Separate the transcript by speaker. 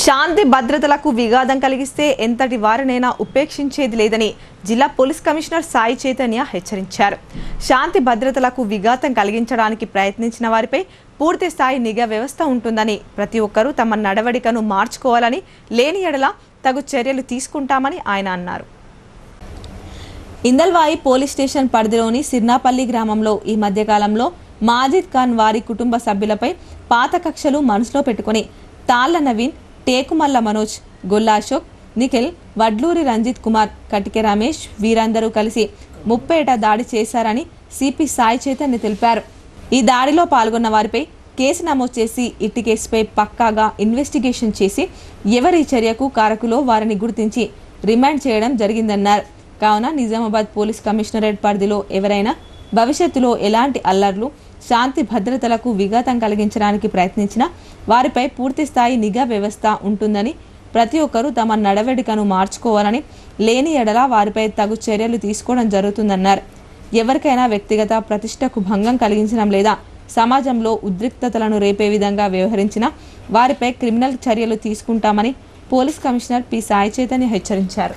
Speaker 1: శాంతి భద్రతలకు విఘాతం కలిగిస్తే ఎంతటి వారినైనా ఉపేక్షించేది లేదని జిల్లా పోలీస్ కమిషనర్ సాయి చైతన్య హెచ్చరించారు. శాంతి భద్రతలకు విఘాతం కలిగించడానికి ప్రయత్నించిన వారిపై పూర్తి స్థాయి నిఘా వ్యవస్థ ఉంటుందని ప్రతి ఒక్కరూ తమ నడవడికను మార్చుకోవాలని లేని ఎడల తగు చర్యలు తీసుకుంటామని ఆయన అన్నారు. ఇందల్వాయి పోలీస్ స్టేషన్ పరిధిలోని సిర్నాపల్లి గ్రామంలో ఈ మధ్యకాలంలో మాజిద్ ఖాన్ వారి కుటుంబ సభ్యులపై పాత కక్షలు మనసులో పెట్టుకుని తాళ్ళ నవీన్ టేకుమల్ల మనోజ్ గొల్లా అశోక్ నిఖిల్ వడ్లూరి రంజిత్ కుమార్ కటికె రమేష్ వీరందరూ కలిసి ముప్పేట దాడి చేశారని సిపి సాయి చైతన్య తెలిపారు. ఈ దాడిలో పాల్గొన్న వారిపై కేసు నమోదు చేసి ఇట్టి కేసుపై పక్కాగా ఇన్వెస్టిగేషన్ చేసి ఎవరి చర్యకు కారకులో వారిని గుర్తించి రిమాండ్ చేయడం జరిగిందన్నారు. కావున నిజామాబాద్ పోలీస్ కమిషనరేట్ పరిధిలో ఎవరైనా భవిష్యత్తులో ఎలాంటి అల్లర్లు శాంతి భద్రతలకు విఘాతం కలిగించడానికి ప్రయత్నించిన వారిపై పూర్తిస్థాయి నిఘా వ్యవస్థ ఉంటుందని ప్రతి ఒక్కరూ తమ నడవడికను మార్చుకోవాలని లేని ఎడల వారిపై తగు చర్యలు తీసుకోవడం జరుగుతుందన్నారు. ఎవరికైనా వ్యక్తిగత ప్రతిష్టకు భంగం కలిగించడం లేదా సమాజంలో ఉద్రిక్తతలను రేపే విధంగా వ్యవహరించిన వారిపై క్రిమినల్ చర్యలు తీసుకుంటామని police commissioner P. Sai Chaitanya హెచ్చరించారు.